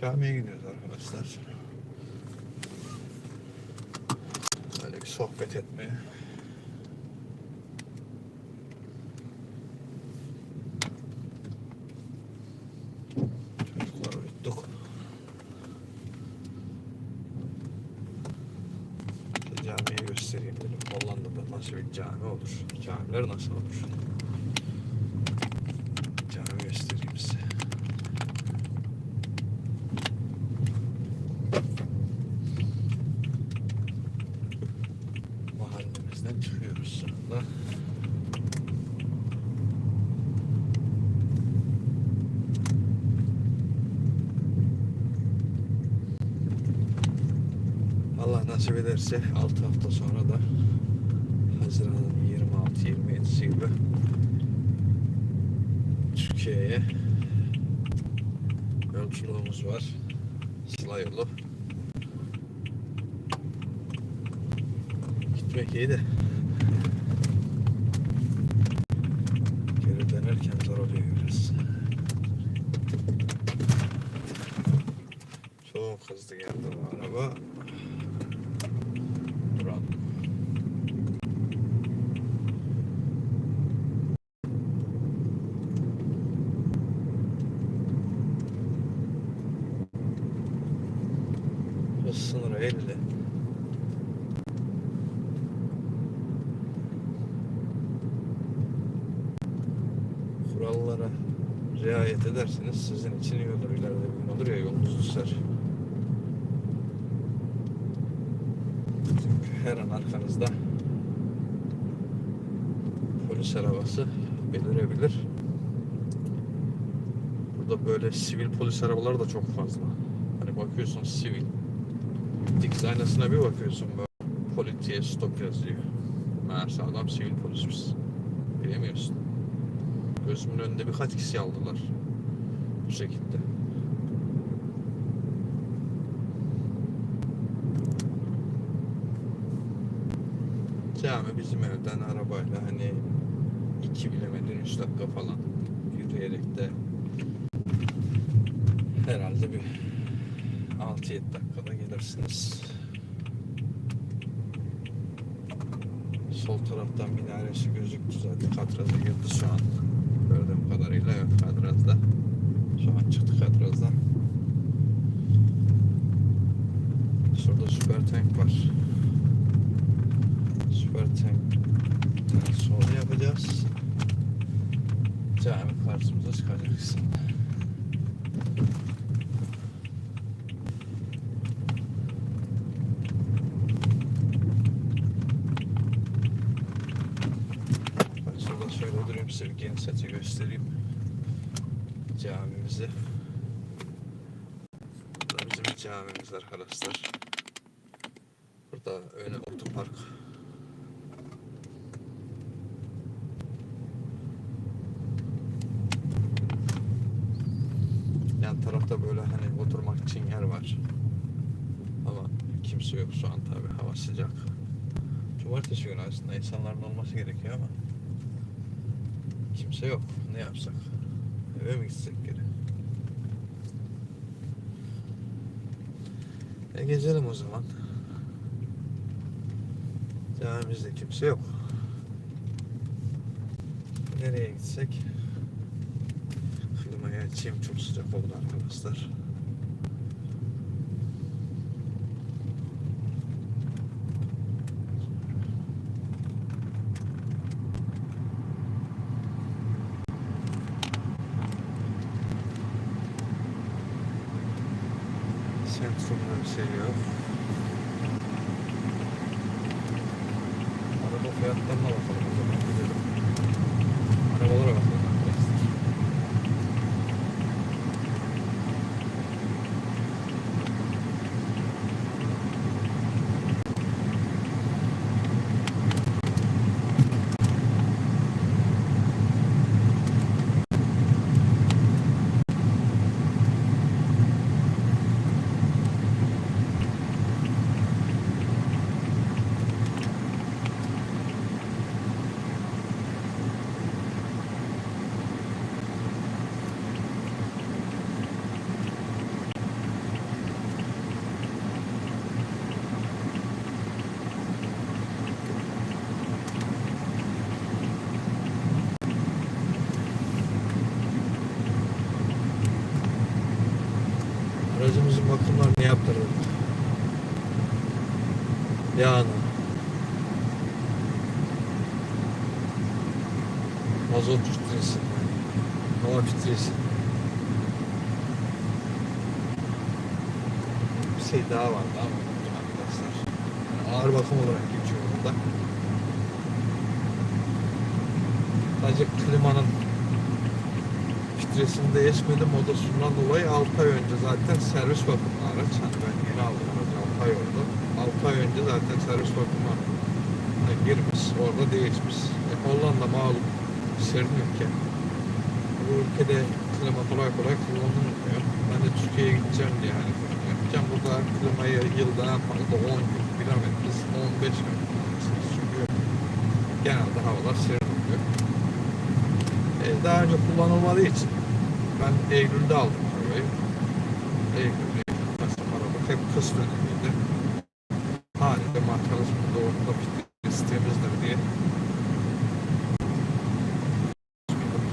Camiye gidiyoruz arkadaşlar. Böyle bir sohbet etmeye. Göstereyim dedim. Hollanda'da nasıl bir cami olur? Camiler nasıl olur? Cami göstereyim size. Mahallemizden çıkıyoruz anda. Allah nasip ederse 6 hafta sonra da Haziran'ın 26-27'si gibi Türkiye'ye yolculuğumuz var. Sıla yolu. Gitmek iyi de geri dönerken zor oluyor biraz. Çok hızlı geldi bu araba. Duralım. Riayet ederseniz sizin için iyi olur. İleride gün olur ya yolunuz düşer. Çünkü her an arkanızda polis arabası belirebilir. Burada böyle sivil polis arabaları da çok fazla. Hani bakıyorsun sivil. Dikiz aynasına bir bakıyorsun böyle polisiye stop yazıyor. Meğerse adam sivil polismiş. Bilemiyorsun. Gözümün önünde birkaç kişi aldılar. Bu şekilde. Cami bizim evden arabayla hani iki bilemedin üç dakika falan yürüyerek de herhalde bir 6-7 dakikada gelirsiniz. Sol taraftan minaresi gözüktü zaten. Kadraza girdi şu an. Gördüğüm kadarıyla yok kadrazda. Şu an çıktı kadrazdan. Şurada süper tank var. Süper tankten sonra yapacağız. Cami karşımıza çıkacak şimdi. Ben şurada şöyle açı göstereyim. Camimizi. Burada bizim camimiz arkadaşlar. Burada öyle otopark. Yan tarafta böyle hani oturmak için yer var. Ama kimse yok şu an tabi hava sıcak. Cumartesi günü aslında insanların olması gerekiyor ama kimse yok. Ne yapsak? Eve mi gitsek geri? E gezelim o zaman. Camimizde kimse yok. Nereye gitsek? Klimayı açayım çok sıcak oldu arkadaşlar. Sentrumda bir şey yok. Araba fiyatlarına bakalım o zaman gidelim. Arabalara bakalım arabamızın bakımlarını yaptırdık. Yani. Mazot filtresi. Hava filtresi. Bir şey daha vardı ama unuttum arkadaşlar. Yani ağır bakım olarak geçiyor burada. Sadece klimanın filtresini değişmedim. O da şundan dolayı 6 ay önce zaten servis bakımı araç. Hani ben yeni aldım aracı 6 ay oldu. 6 ay önce zaten servis bakımı girmiş. Orada değişmiş. E, Hollanda malum serin ülke. Bu ülkede klima kolay kolay kullanılmıyor. Ben de Türkiye'ye gideceğim diye hani yapacağım. Burada klimayı yılda en fazla 10 gün bilemediniz 15 gün. Çünkü genelde havalar serin oluyor. E, daha önce kullanılmadığı için ben Eylül'de aldım arabayı. Eylül'de Kasım Aralık hep kış dönemiydi. Halinde markalı doğumda istemizdir diye.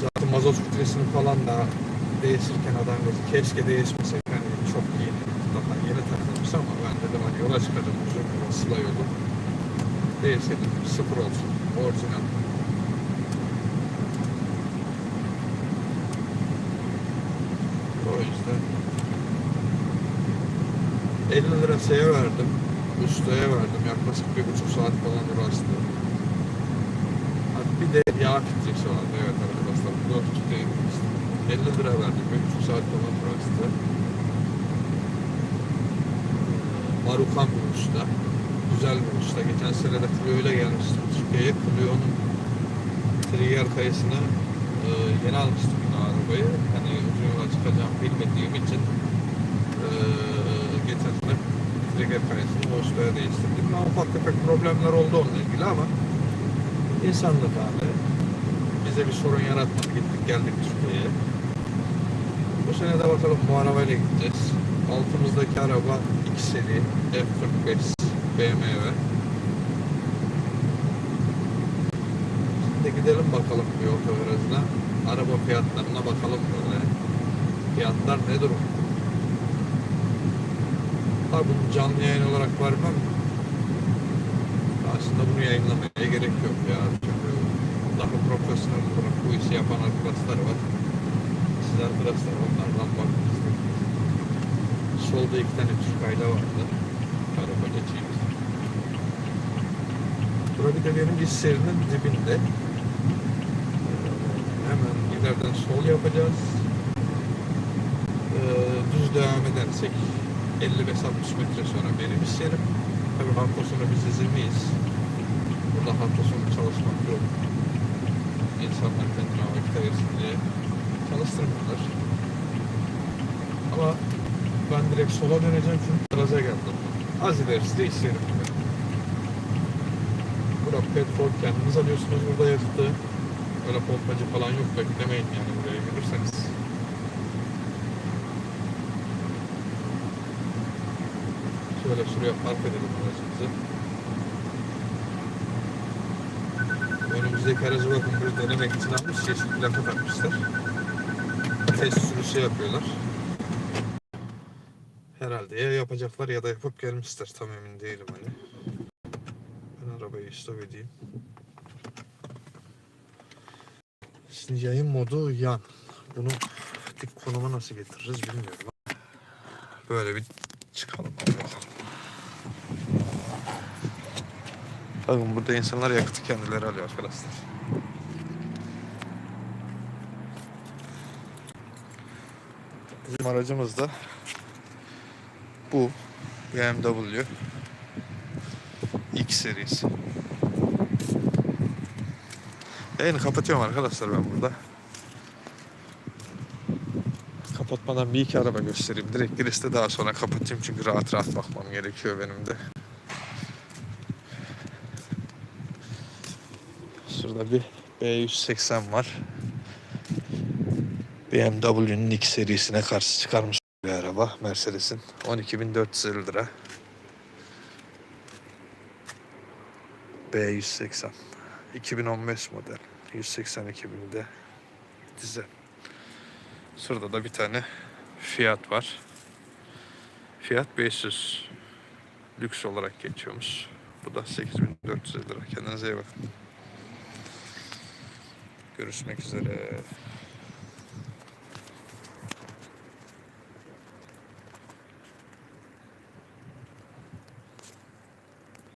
Zaten mazot filtresini falan da değişirken adam dedi keşke değişmesek hani çok yeni daha yeni takılmış ama ben dedim hani yola çıkacağım uzun yola sıla yolu değişelim sıfır olsun orijinal O yüzden 50 lira şeye verdim. Ustaya verdim. Yaklaşık bir buçuk saat falan uğraştı. Bir de yağ filtresi vardı. Evet arkadaşlar. Bu da değil. 50 lira verdim. Bir buçuk saat falan uğraştı. Marukan bir usta. Güzel bir usta. Geçen sene de Clio ile gelmiştim Türkiye'ye. Clio'nun trigger kayısını e, yeni almıştım arabayı. Hani uzun çıkacağım bilmediğim için e, geçen sene trigger kayısını o ustaya değiştirdim. Ama ufak tefek problemler oldu onunla ilgili ama insanlık hali. Bize bir sorun yaratmadı. Gittik geldik Türkiye'ye. Bu sene de bakalım bu arabayla gideceğiz. Altımızdaki araba 2 seri F45 BMW. Şimdi gidelim bakalım bir otogarajına. Araba fiyatlarına bakalım böyle. Fiyatlar ne durum? Tabi bunu canlı yayın olarak vermem. Aslında bunu yayınlamaya gerek yok ya. Çünkü daha profesyonel olarak bu işi yapan arkadaşlar var. Siz arkadaşlar onlardan bakın. Solda iki tane Türk aile vardı. Araba geçeyim. Bura bir de benim iş dibinde. Ee, hemen ileriden sol yapacağız. Ee, düz devam edersek 55-60 metre sonra benim iş yerim. Tabii hafta sonu biz izinliyiz. Burada hafta sonu çalışmak yok. İnsanlar kendine vakit ayırsın diye çalıştırmıyorlar. Ama ben direkt sola döneceğim çünkü garaja geldim. Az ilerisi yerim benim. Burada petrol kendiniz alıyorsunuz burada yakıtı. Öyle pompacı falan yok beklemeyin yani buraya gelirseniz. Şöyle şuraya park edelim aracımızı. Önümüzdeki aracı bakın bir denemek için almış yeşil plaka takmışlar. Test sürüşü yapıyorlar. Herhalde ya yapacaklar ya da yapıp gelmişler tam emin değilim hani. Ben arabayı stop edeyim. Şimdi yayın modu yan. Bunu dik konuma nasıl getiririz bilmiyorum. Böyle bir çıkalım bakalım. Bakın burada insanlar yakıtı kendileri alıyor arkadaşlar. Bizim aracımız da bu BMW X serisi. Yayını kapatıyorum arkadaşlar ben burada. Kapatmadan bir iki araba göstereyim. Direkt girişte daha sonra kapatayım çünkü rahat rahat bakmam gerekiyor benim de. Şurada bir B180 var. BMW'nin X serisine karşı çıkarmış bir araba Mercedes'in. 12.450 lira. B180. 2015 model. 182 binde dizel. Şurada da bir tane Fiat var. Fiyat 500. Lüks olarak geçiyormuş. Bu da 8450 lira. Kendinize iyi bakın. Görüşmek üzere.